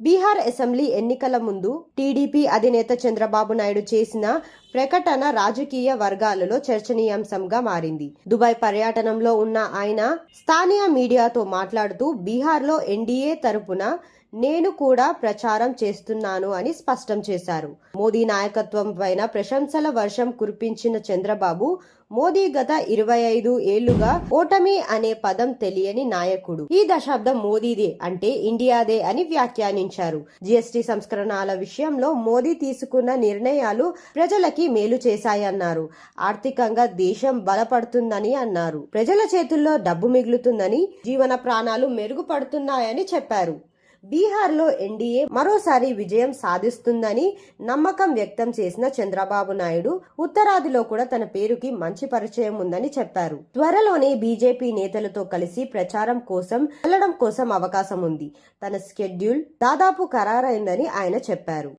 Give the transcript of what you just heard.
Bihar assembly ఎన్నికల ముందు TDP అధినేత చంద్రబాబు నాయుడు చేసిన ప్రకటన రాజకీయ వర్గాలలో చర్చనీయాంశంగా మారింది. దుబాయ్ పర్యటనంలో ఉన్న ఆయన స్థానియ మీడియాతో మాట్లాడుతూ బీహార్లో ఎన్డీఏ తరపున నేను కూడా ప్రచారం చేస్తున్నాను అని స్పష్టం చేశారు. మోదీ నాయకత్వం పైన ప్రశంసల వర్షం కురిపించిన చంద్రబాబు మోదీ గత ఇరవై ఐదు ఏళ్ళుగా ఓటమి అనే పదం తెలియని నాయకుడు. ఈ దశాబ్దం మోదీదే అంటే ఇండియాదే అని వ్యాఖ్యానించారు. జీఎస్టీ సంస్కరణల విషయంలో మోదీ తీసుకున్న నిర్ణయాలు ప్రజలకి మేలు చేశాయన్నారు. ఆర్థికంగా దేశం బలపడుతుందని అన్నారు. ప్రజల చేతుల్లో డబ్బు మిగులుతుందని జీవన ప్రాణాలు మెరుగుపడుతున్నాయని చెప్పారు. బీహార్లో ఎన్డీఏ మరోసారి విజయం సాధిస్తుందని నమ్మకం వ్యక్తం చేసిన చంద్రబాబు నాయుడు ఉత్తరాదిలో కూడా తన పేరుకి మంచి పరిచయం ఉందని చెప్పారు. త్వరలోనే బీజేపీ నేతలతో కలిసి ప్రచారం కోసం వెళ్ళడం కోసం అవకాశం ఉంది. తన స్కెడ్యూల్ దాదాపు ఖరారైందని ఆయన చెప్పారు.